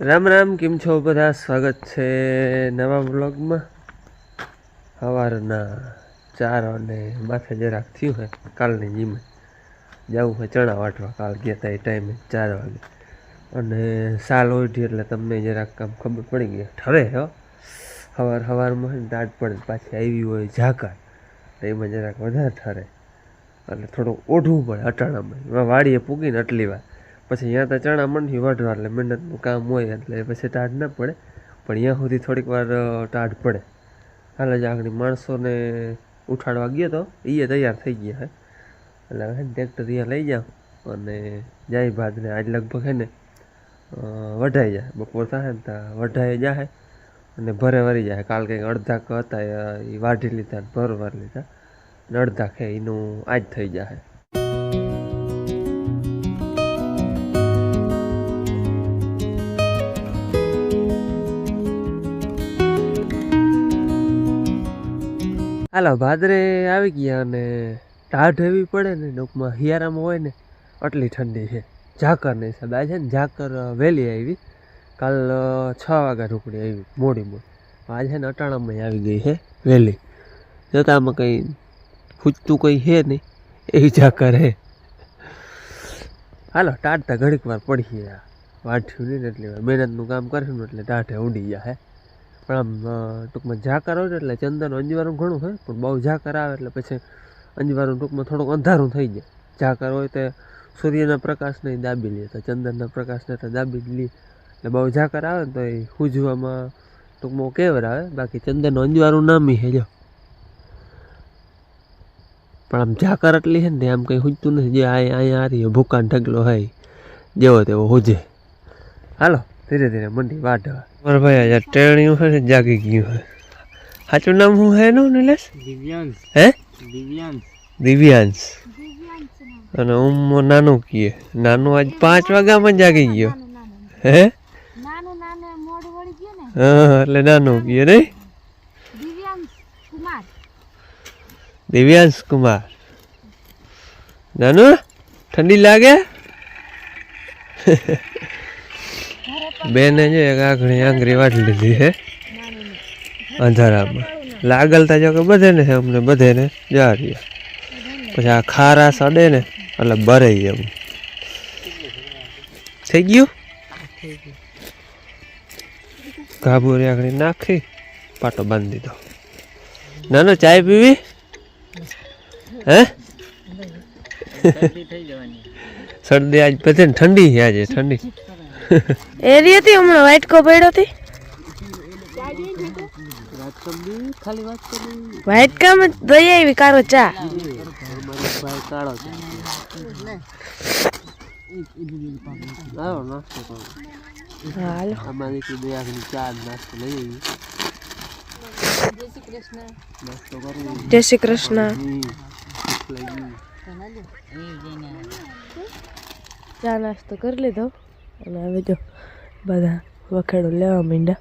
રામ રામ, કેમ છો? બધા સ્વાગત છે નવા બ્લોગમાં સવારના ચાર અને માથે જરાક થયું હોય કાલની જીમે જવું હોય ચણા વાટવા, કાલ ગયા હતા એ ટાઈમે ચાર વાગે. અને સાલ ઓઢી એટલે તમને જરાક આમ ખબર પડી ગઈ, ઠરે હો. સવાર સવારમાં દાટ પડે પાછી આવી હોય ઝાકર એમાં જરાક વધારે ઠરે. એટલે થોડું ઓઢવું પડે અટાણામાં. વાડીએ પૂગીને આટલી વાર. પછી અહીંયા તો ચણા મંડી વાઢવા, એટલે મહેનતનું કામ હોય, એટલે પછી ટાઢ ન પડે. પણ અહીંયા સુધી થોડીક વાર ટાઢ પડે. હાલ જ આગળ માણસોને ઉઠાડવા ગયો તો એ તૈયાર થઈ ગયા હે. એટલે હવે ટ્રેક્ટર અહીંયા લઈ જાઓ અને જાય ભાદને આજ લગભગ હે ને વઢાઈ જાય. બપોર થાય ને ત્યાં વઢાઈ જાય અને ભરે વરી જાય કાલ કંઈક અડધા હતા એ વાઢી લીધા ભર વાર લીધા. ને અડધા ખે એનું આજ થઈ જાય હાલો ભાદરે આવી ગયા અને ટાઢ એવી પડે ને ટૂંકમાં હિયારામાં હોય ને આટલી ઠંડી છે. ઝાકરની હિસાબે આ છે ને ઝાકર વહેલી આવી. કાલ છ વાગ્યા ઢુકડી આવી, મોડી મોડી. આ છે ને અટાણામાં આવી ગઈ છે, વહેલી. જતાં આમાં કંઈ ખૂચતું કંઈ છે નહીં, એવી ઝાકર હે હાલો ટાઢતા ઘડીક વાર પડીએ આ વાઠ્યું નહીં એટલી વાર મહેનતનું કામ કરશું એટલે ટાઢે ઉડી ગયા હે પણ આમ ટૂંકમાં ઝાકર હોય એટલે ચંદન અંજવારું ઘણું હોય, પણ બહુ ઝાકર આવે એટલે પછી અંજવાળું ટૂંકમાં થોડુંક અંધારું થઈ જાય. ઝાકર હોય તો સૂર્યના પ્રકાશને દાબી લે, તો ચંદનના પ્રકાશને તો દાબી લે. એટલે બહુ ઝાકર આવે ને તો એ સૂજવામાં ટૂંકમાં કેવર આવે. બાકી ચંદન અંજવારું નામી હે જો પણ આમ ઝાકર એટલી છે ને આમ કંઈ સૂજતું નથી. જે અહીંયા અહીંયા આ રહ્યો ભૂકાન ઢગલો હોય, જેવો તેવો હુજે. હાલો, ધીરે ધીરે મંડી વાઢવા. મારા ભાઈ આજે ટ્રેણિયું છે જાગી ગયું છે સાચું નામ શું હે એનું નિલેશ? દિવ્યાંશ. હે? દિવ્યાંશ. દિવ્યાંશ. અને હું નાનું કીએ. નાનું આજ પાંચ વાગ્યામાં જાગી ગયો. હે? નાનું નાનું મોઢ વળી ગયું ને? હા એટલે નાનું કીએ નહીં? દિવ્યાંશ કુમાર. નાનું ઠંડી લાગે? બેને જો એક આંગળી આંગળી વાટી લીધી છે. અંધારામાં. લાગલ તા જો કે બધે ને છે અમને બધે ને જા રહ્યા પછી આ ખારા સડે ને એટલે બરે એમ. થઈ ગયું? ગાભુરી આંગળી નાખી પાટો બાંધી દીધો. નાનો ચાય પીવી? હે? શરદી થઈ આજ ને ઠંડી છે આજે ઠંડી. એરી હતી હમણાં વ્હાઈટ કો પડ્યો હતી વાત કરી ખાલી વ્હાઈટ કામ દઈ આવી કાળો ચા. આવી જય શ્રી કૃષ્ણ. ચા નાસ્તો કરી લીધો. અને હવે જો બધા વખેડો લેવા માંડ્યા.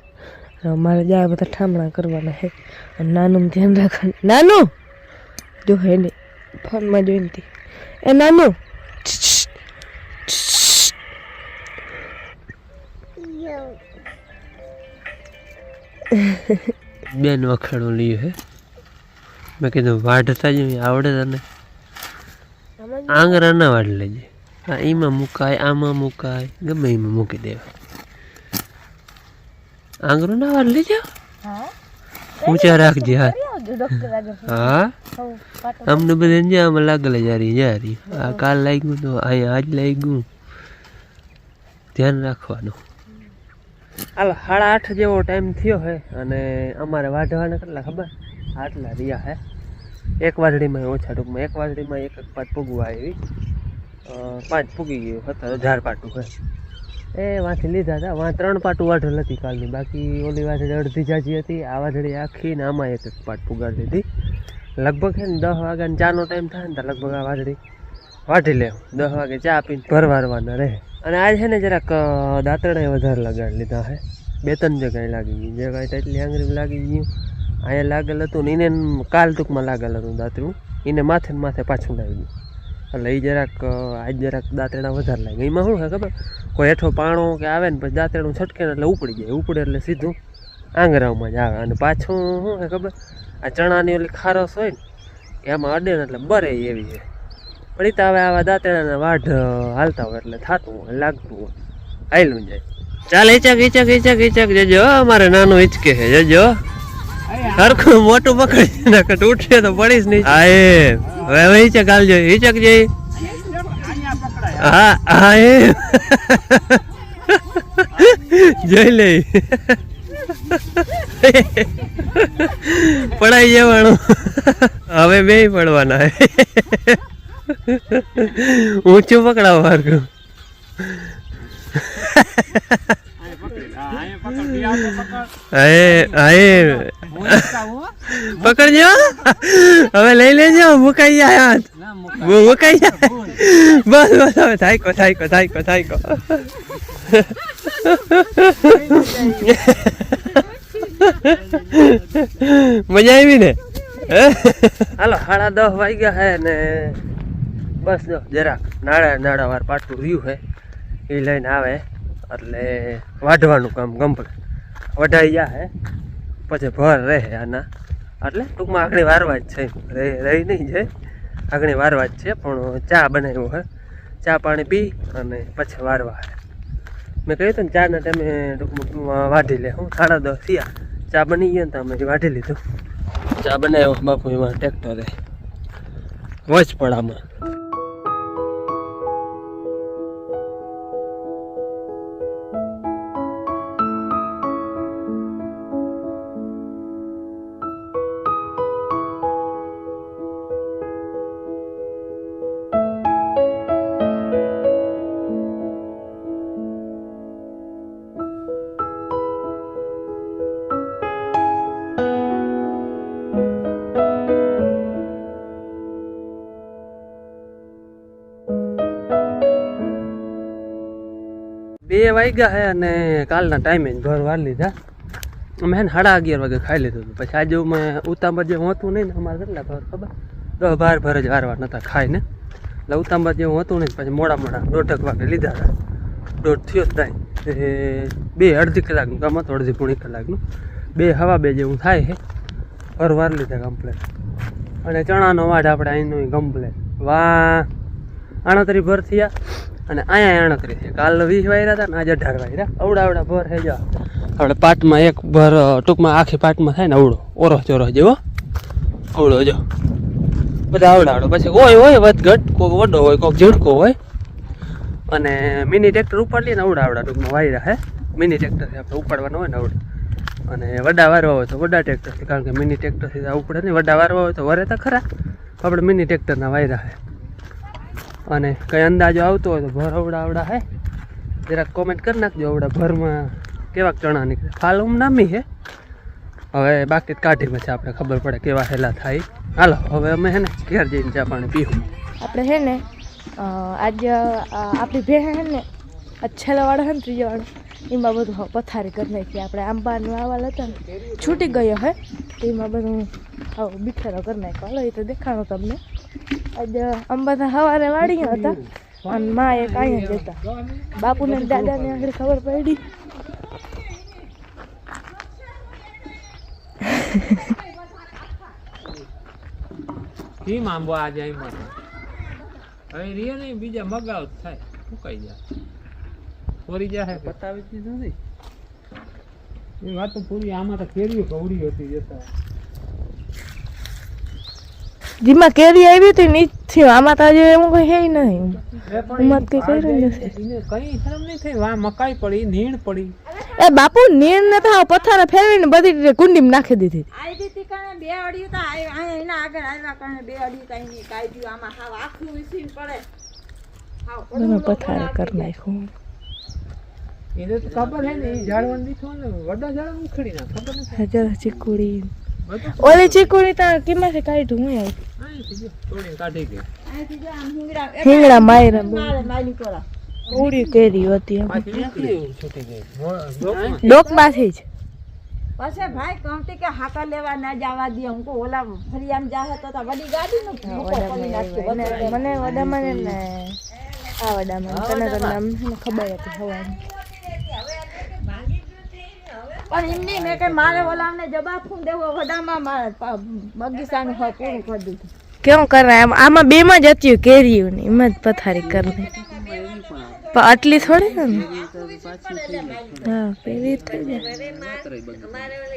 અમારે જ્યાં બધા ઠામણા કરવાના છે. અને નાનું ધ્યાન રાખવાનું. નાનું! જો હે નહીં ફોનમાં જોઈને એ નાનું! બેન વખાણું લીધું હે. મેં કીધું વાઢતા જ આવડે તને. આંગરા ના વાઢ લેજે. આ એમાં મુકાય આમાં મુકાય. ગમે એમાં મૂકી દેવાય આંગરો ના વાર લેજો. ઊંચા રાખજે હા. અમને બધા જ્યાં આમાં લાગેલા જારી જારી આ કાલ લાગ્યું તો અહીંયા આજ લાગ્યું. ધ્યાન રાખવાનું. હાલો સાડા આઠ જેવો ટાઈમ થયો હે અને અમારે વાઢવાના કેટલા ખબર? આટલા રહ્યા હે. એક વાદળીમાં ઓછા ટૂંકમાં એક વાદળીમાં એક એક પાટ પૂગવા આવી. પાંચ પૂકી ગયું. હતા હજાર પાટું હોય એ વાંથી લીધા હતા. વાં ત્રણ પાટું વાઢેલ હતી કાલની. બાકી ઓલી વાદળી અડધી જાજી હતી આ વાદળી આખી ને આમાં એક પાટ પુગાડી દીધી. લગભગ છે ને દસ વાગ્યાનો ચાનો ટાઈમ થાય ને તો લગભગ આ વાદળી વાઢી લે દસ વાગે ચા પીને ભરવારવાના રહે. અને આ છે ને જરાક અ, વધારે લગાડી લીધા હે. બે ત્રણ જગ્યાએ લાગી ગયું. જે કાંઈ તેટલી આંગળી લાગી ગયું અહીંયા લાગેલ હતું ને એને કાલ ટૂંકમાં લાગેલ હતું દાંતરું. એને માથે માથે પાછું લાવી ગયું એટલે એ જરાક આજ જરાક દાંતેડા વધારે લાગે એમાં શું છે ખબર? કોઈ હેઠો પાણો કે આવે ને પછી દાંતેડું છટકે એટલે ઉપડી જાય. ઉપડે એટલે સીધું આંગરામાં જ આવે. અને પાછું શું છે ખબર? આ ચણાની ઓલી ખારસ હોય ને, એમાં અડે ને એટલે બરે એવી છે. પણ એ તો હવે આવા દાંતેડાના વાઢ હાલતા હોય એટલે થતું હોય, લાગતું હોય. હાયલું જાય. ચાલ ઈચક ઈચક ઈચક ઈચક જજો. મારે નાનું હિચકે છે, જજો. સરખું મોટું પકડી નકર તૂટશે તો પડીશ નહીં. હા એ. હવે હિચક હાલજો હિચક જઈ. હા હા એ. જઈ લે. પડાઈ જવાનું. હવે બે પડવાના. ઊંચું પકડાવ માર્ગું હા અરે પકડજો. હવે લઈ લેજો મુકાઈ જાય મુકાઈ જાય. બસ બસ હવે થાયકો થાયકો થાયકો થાયકો. મજા આવી ને? હાલો સાડા દસ વાગ્યા હે ને. બસ જો જરાક નાડા નાડા વાર પાટું રહ્યું હે. એ લઈને આવે એટલે વાઢવાનું કામ કમ્પ્લીટ વઢાઈ જાય પછી ભર રહે આના. એટલે ટૂંકમાં આગળ વારવા જ છે. રહી રહી નહીં જાય. આગળ વારવા જ છે, પણ ચા બનાવ્યો હે ચા પાણી પી અને પછી વારવા મેં કહ્યું હતું ને, ચાના તમે ટૂંકમાં વાઢી લે. હું સાડા દસ થયા. ચા બની ગયો ને તો અમે વાઢી લીધું. ચા બનાવ્યો બાપુ એમાં ટ્રેક્ટરે. વચપડામાં બે વાગ્યા હે અને કાલના ટાઈમે જ ઘર વાર લીધા. અમે હે ને સાડા અગિયાર વાગે ખાઈ લીધું હતું. પછી આજે મેં ઉતાંબા જેવું હતું નહીં ને અમારે કેટલા ભર ખબર? દસ બાર ભર જ વારવાર નતા ખાઈને. એટલે ઉતાંબા જેવું હતું નહીં પછી મોડા મોડા દોઢક વાગે લીધા હતા. દોઢ થયો થાય. એ બે અડધી કલાકનું કામ હતું, અડધી પૂણી કલાકનું. બે હવા બે જેવું થાય છે ભર વાર લીધા કમ્પ્લેટ અને ચણાનો વાઢ આપણે અહીંનો કમ્પ્લેટ વા આણતરી ભર થયા. અને અહીંયા આણતરી છે. કાલ વીસ વાયરા હતા ને આજે અઢાર વાયરા. અવડા અવડા ભર થઈ જા આપણે પાટમાં એક ભર ટૂંકમાં આખી પાટમાં થાય ને અવડો. ઓરો ચોરો જેવો. અવડો જો. બધા આવડાવડો પછી હોય હોય વધઘટ કોઈક વડો હોય કોઈક ઝીણકો હોય. અને મિની ટ્રેક્ટર ઉપાડીએ ને અવડા આવડા ટૂંકમાં વાયરા હે. મિની ટ્રેક્ટર આપણે ઉપાડવાનો હોય ને આવડે અને વડા વારવા હોય તો વડા ટ્રેક્ટરથી કારણ કે મિની ટ્રેક્ટરથી ઉપડે નહીં વડા વારવા હોય તો વરે તો ખરા. આપણે મિની ટ્રેક્ટરના વાયરા હે. અને કંઈ અંદાજો આવતો હોય તો ભર અવડા અવડા હે. જરાક કોમેન્ટ કરી નાખજો અવડા ભરમાં કેવા ચણા નીકળે. ફાલુમ નામી હે. હવે બાકી કાઢી પછી આપણે ખબર પડે કેવા હેલા થાય. હાલો, હવે અમે હે ને ઘેર જઈને ચા પાણી પીવું આપણે હે ને આજે આપણી ભે હે ને છેલ્લા વાળો હે ને, ત્રીજો વાળો, એમાં બધું પથારી કરી નાખી. આપણે આંબાનું આવાલ હતા ને, છૂટી ગયો હે એમાં બધું બિખેરો કરી નાખ્યો. હાલો, એ તો દેખાણો તમને. આજ આંબા તો સવારે વાળીયા હતા અને મા એક અહીંયા જ હતા. બાપુને ને દાદાને આગળ ખબર પડી. કી માંબો આજે અહીં હવે રીએ નહીં બીજા મગાવ થાય. મુકાઈ જાય ફોરી જાય બતાવી દીધું નથી. એ વાત તો પૂરી આમાં તો કેરીઓ કવડી હતી જતા. જેમાં કેરી આવી હતી ને ઈ જ થયું. આમાં તો હજી એવું કંઈ હે નહીં. હિંમત કઈ કર્યું નથી. કઈ શરમ નહીં થઈ. વા મકાઈ પડી નીણ પડી. એ બાપુ નીણ ને તો પથ્થારે ફેરવીને બધી રીતે કુંડીમાં નાખી દીધી. આવી દીધી કારણે બે અડિયું તો આ- અહીંયા એના આગળ આવ્યા કારણે બે અડિયું તો અહીંની કાઢ્યું. આમાં હાવ આખું વિસીન પડે. હાવ પથારે કરી નાખ્યું. એને તો ખબર હે ને એ ઝાડવાનું દીઠું ને વડા ઝાડ ઉખેડી ના ખબર નથી. હજાર ચીકુડી. ઓલી ચીકુડી તા કિંમતે કાઢ્યું હું આવી. કાઢી ગઈ હિંગડા માયરા ઉડી કેરી હતી ડોકમાં ડોકમાંથી જ. પછી ભાઈ કહતી કે હાકા લેવા ના જવા દે હું કહું ઓલા ફરિયામ જાહે તો તો વડી ગાડી નું મને વડામાં ને ને આ વડામાં તને તો નામ ખબર હતી હવાની. પણ એમની મેં કઈ મારે ઓલામને જવાબ ફૂન દેવો? વડામાં મારે બગીચાનું હોય પૂરું કરી દીધું કેવું કરે આમ આમાં બે માં જ હતું કેરીયું ને એમાં જ પથારી કરી પણ આટલી થોડી ને? હા પેલી થઈ જાય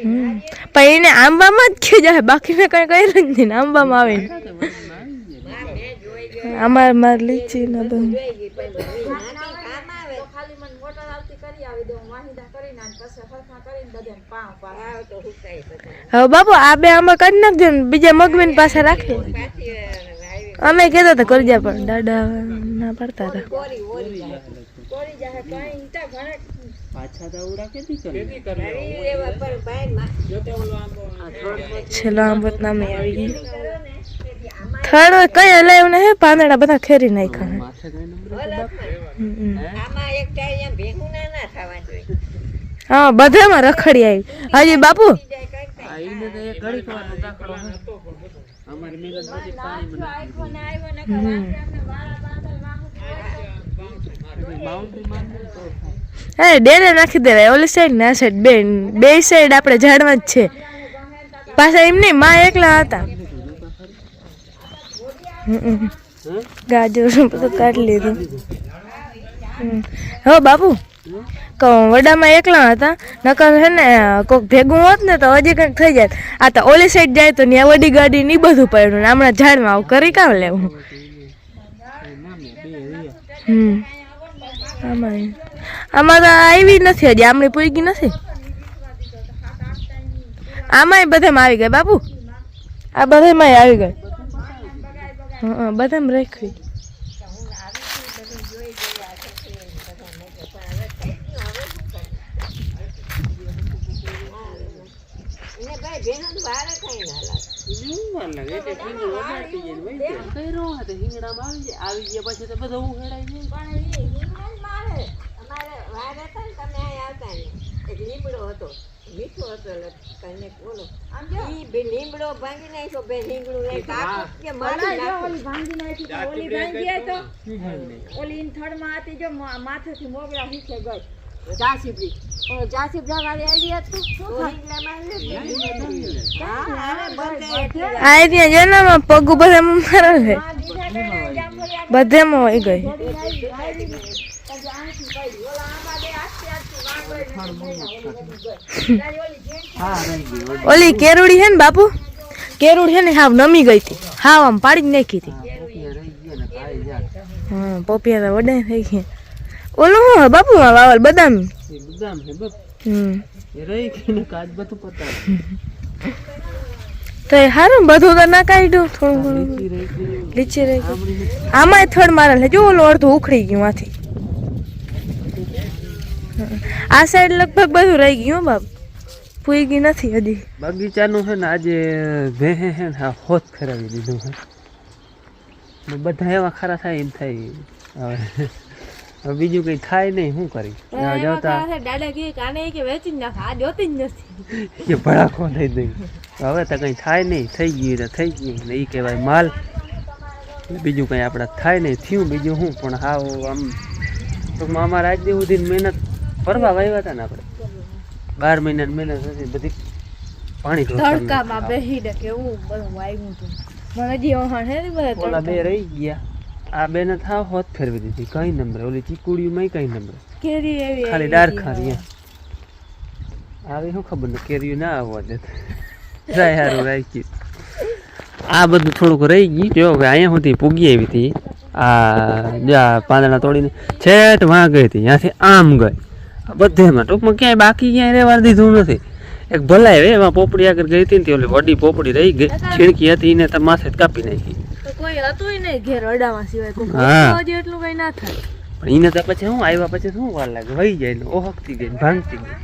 હમ. પણ એને આંબામાં જ ખી જાય. બાકી મેં કઈ કર્યું જ નહીં ને આંબામાં આવે ને અમાર માર લીચી ન તો ખાલી મને મોટર આવતી કરી આવી દઉં વાહિદા કરીને અને પછી હરખા કરીને બધાને પાવ પાવ તો હુકાય હવે બાપુ આ બે આમાં કરી નાખજો ને બીજા મગવીને પાસે રાખી અમે કહેતા હતા કરજા પણ દાદા ના પાડતા હતા. છેલ્લો આંબો તો નામે આવી ગઈ. થડ કઈ હલાયું ને હે પાંદડા બધા ખેરી નાખ્યા. હા, બધામાં રખડી આવી. હાજી, બાપુ? હે. હે ડેરે નાખી દેવાય. ઓલી સાઈડ ના સાઈડ બે બે સાઈડ આપણે ઝાડમાં જ છે. પાછા એમ નહીં, માં એકલા હતા. ગાજર બધું કાઢી લીધું. હવે બાપુ? વડામાં એકલા હતા. નકર છે ને કોઈક ભેગું હોત ને તો હજી કંઈક થઈ જાય. આ તો ઓલી સાઈડ જાય તો ત્યાં વડી ગાડી ની બધું પડ્યું ને હમણાં ઝાડમાં આવું કરી કામ લેવું? હમ. આમાં આમાં તો આવી નથી હજી આમની પૂરી નથી? આમાંય બધામાં આવી ગઈ બાપુ? આ બધામાં આવી ગઈ. હા બધામાં રાખવી એવું વાર લાગે એટલે ભીંડું વગાડતી જાય ને વહી જાય. કઈ રો હાથે હિંગડામાં આવી જાય. આવી ગયા પછી તો બધું ઉહેડાઈ જાય પણ ઈ હિંગણ મારે અમારે વાર હતા ને તમે અહીં આવતા ને એક લીમડો હતો. મીઠો હતો કઈને બોલો. ઈ બે લીમડો ભાંગી નાખ્યો બે લીમડું આખું કે મારી નાખ્યું. ઓલી ભાંગી નાખી તો ઓલી ભાંગી તો ઓલી થડમાં હતી જો માથેથી મોગરા હીચે ગઈ. પણ જાસીબા વાળી આવી શું થાય? હા, અરે બધે આ ત્યાં જેનામાં પગ બધામાં મારે છે. બધામાં હોય ગઈ. હા ઓલી કેરુડી છે ને બાપુ? કેરુડ છે ને હાવ નમી ગઈ હતી. હાવ આમ પાડી જ નાખી હતી. હમ હા પોપિયા તો વડા થઈ ગયા. ઓલું હું હે બાપુ વાવલ બદામ? છે બપ હમ. એ રહી ગઈ ને કાચ બધું પતાવે તો એ હારું બધું તો ના કાઢ્યું થોડું ઘણું. લીચી રહી ગયું. આમાંય થડ મારે લેજો જો ઓલું અડધું ઉખડી ગયું આથી આ સાઈડ લગભગ બધું રહી ગયું હો બાપ. પૂઈ ગઈ નથી હજી. બગીચાનું છે ને આજે ભેહે છે ને હોત ફેરવી દીધું છે બધા એવા ખરા થાય એમ થાય. હવે. બીજું કંઈ થાય નહીં શું કરી ત્યાં દાદા કે કાને કે વેચી નાખ આ જોતી જ નથી. કે ભડાકો થઈ દઈ હવે તો કંઈ થાય નહીં થઈ ગયું તો થઈ ગયું ને એ કહેવાય માલ. બીજું કંઈ આપણે થાય નહીં થયું બીજું શું? પણ હા આમ ટૂંકમાં અમારા આજ દી સુધી મહેનત ફરવા વાવ્યા હતા ને આપણે. બાર મહિનાની મહેનત હતી બધી પાણી તડકામાં બેહીને કેવું બધું વાગ્યું હતું. મને જીવન હે બધા બે રહી ગયા. આ બેને થાવ હોત ફેરવી દીધી. કઈ નંબર? ઓલી ચીકુડીમાં કઈ નંબર? કેરી એવી ખાલી આવી ડાર હતી. ખારી આવી શું ખબર ને કેરીયું ના આવવા દે. રાય હારું રાખી આ બધું થોડુંક રહી ગયું. જો હવે અહીંયા સુધી પૂગી આવી હતી. આ જા પાંદડા તોડીને છેટ વાં ગઈ હતી. ત્યાંથી આમ ગઈ. બધેમાં ટૂંકમાં ક્યાંય બાકી ક્યાંય રહેવા દીધું નથી. એક ભલાય એમાં પોપડી આગળ ગઈ હતી ને તે ઓલી વડી પોપડી રહી ગઈ. છીણકી હતી એને તો માથે જ કાપી નાખી. કોઈ હતું નહીં ઘેર અડામાં સિવાય કોઈ. એટલું કઈ ના થાય. પણ એને તો પછી હું આવ્યા પછી શું વાર લાગે? વહી જાય ને ઓહકતી ગઈ ભાંગતી ગઈ.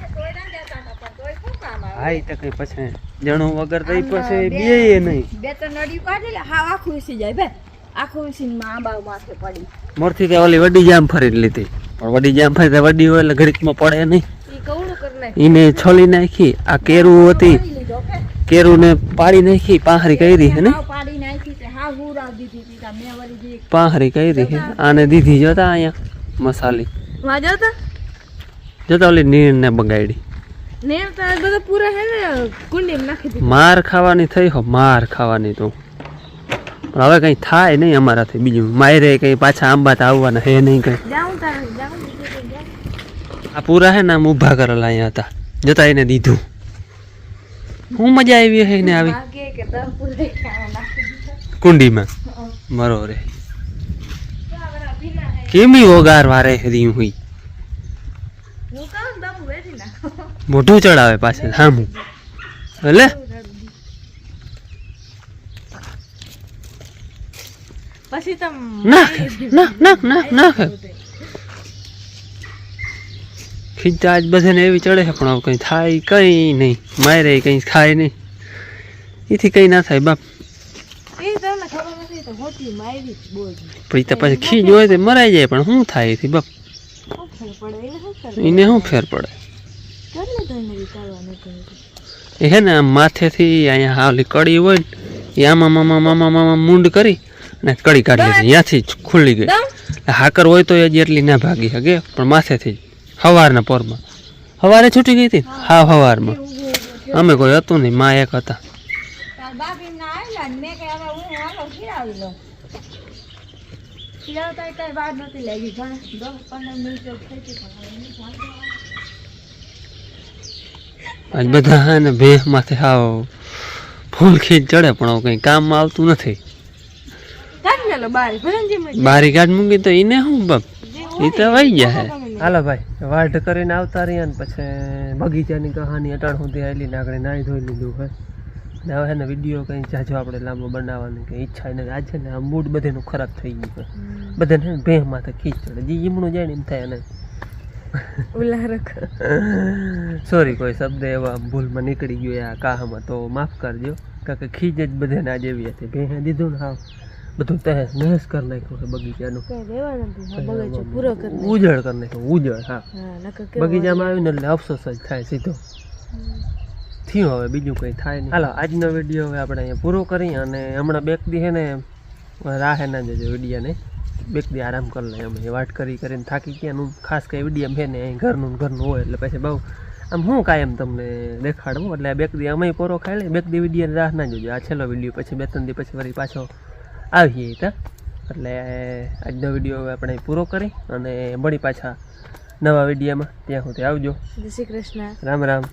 હા તો કઈ પછી જણું વગર તો પછી બે નહીં. બે તો નડી કાઢી લે હા આખું ઉસી જાય બે આખું વિસીને માં આંબા માથે પડી. મોરથી કે ઓલી વડી જામ ફરી લીધી. પણ વડી જામ ફરી તો વડી હોય એટલે ઘડીકમાં પડે નહીં. એને છોલી નાખી આ કેરું હતી. કેરું ને પાડી નાખી પાહરી કરી હે ને પાડી નાખી છે હા હું રાવ દીધી હતી તા મેં કઈ દી પાંહરી કરી હે આને દીધી જોતા અહીંયા મસાલી. જોતા ઓલી નીર ને બગાડી માર ખાવાની થઈ હો માર ખાવાની તું. હવે કઈ થાય નહીં અમારાથી બીજું. માયરે કઈ પાછા આંબા તો આવવાના હે નહીં કઈ. આ પૂરા હે ને આમ ઊભા કરેલા અહીંયા હતા. જોતા એને દીધું. હું મજા આવી હે ને આવી? કુંડીમાં. બરોબર કેમી ઓગાર વારે હરી હુઈ? નાખો મોઢું ચડાવે પાછળ સામું એટલે પછી તમ ના ના ના ના ના ખીચા આજ બધાને એવી ચડે છે પણ કંઈ થાય કંઈ નહીં. મારે કંઈ ખાય નહીં. એથી કંઈ ના થાય બાપ એ તમને ખબર નથી તો હોતી મારી જ બોલ પછી તો પછી ખીજ હોય તો મરાઈ જાય પણ શું થાય એથી બાપ? એને શું ફેર પડે? એ હે ને આમ માથેથી અહીંયા હાલી કડી હોય ને એ આમાં મામા મામા મામા મૂંડ કરી અને કડી કાઢી અહીંયાથી ત્યાંથી જ ખુલ્લી ગઈ. એટલે હાકર હોય તો એ એટલી ના ભાગી શકે પણ માથેથી સવારના પોરમાં. સવારે છૂટી ગઈ હતી હા સવારમાં અમે કોઈ હતું નહીં મા એક હતા. બાપ ને મેં કે હવે હું હાલો ખીરાવી લઉં. ખીલાવતા કઈ વાર નથી લાગી. પણ દસ પંદર મિનિટ થઈ ગઈ પણ. આજ બધા હે ને ભેહ માથે હાવ ફૂલ ખીચ ચડે પણ હવે કંઈ કામમાં આવતું નથી. બારી ગાઢ મૂકી તો એને શું બાપ એ તો વહી ગયા હે. હાલો ભાઈ વાઢ કરીને આવતા રહ્યા ને પછી બગીચાની કહાની અટાણ સુધી આવેલી ને આગળ નાહી ધોઈ લીધું હોય ને હવે એને વીડિયો કંઈ જાજો આપણે લાંબો બનાવવાની કંઈ ઈચ્છા એને આજે ને આ મૂડ બધાનું ખરાબ થઈ ગયું બધાને ભેહ માથે ખીચ ચડે. જે ઈમણું જાય ને એમ થાય એને. સોરી કોઈ શબ્દ એવા ભૂલમાં નીકળી ગયો આ કાહમાં. તો માફ કરજો. કારણ કે ખીજ જ બધાને આજે એવી હતી. ભેહે દીધું ને હા બધું તહેસ નહેસ કરી નાખ્યું છે બગીચાનું. ઉજળ કરી નાખ્યું. ઉજળ હા. બગીચામાં આવીને એટલે અફસોસ જ થાય સીધો. થયું હવે બીજું કંઈ થાય નહીં. હાલો આજનો વીડિયો હવે આપણે અહીંયા પૂરો કરી અને હમણાં બેક દી હે ને રાહે ના જજો વિડીયાને બેક દી આરામ કરી લઈએ અમે. વાટ કરી કરીને થાકી ગયા નું ખાસ કંઈ વિડીયા છે ને અહીં ઘરનું ઘરનું હોય એટલે પછી બહુ આમ શું કાયમ તમને દેખાડવું એટલે બેક દી અમે પૂરો ખાઈ લઈએ બેક દી વીડિયો રાહ ના જોજો. આ છેલ્લો વીડિયો પછી બે ત્રણ દી પછી વળી પાછો આવીએ ત્યાં એટલે આજનો વીડિયો હવે આપણે પૂરો કરી અને મળી પાછા નવા વિડીયામાં. ત્યાં સુધી આવજો. જય શ્રી કૃષ્ણ. રામ રામ.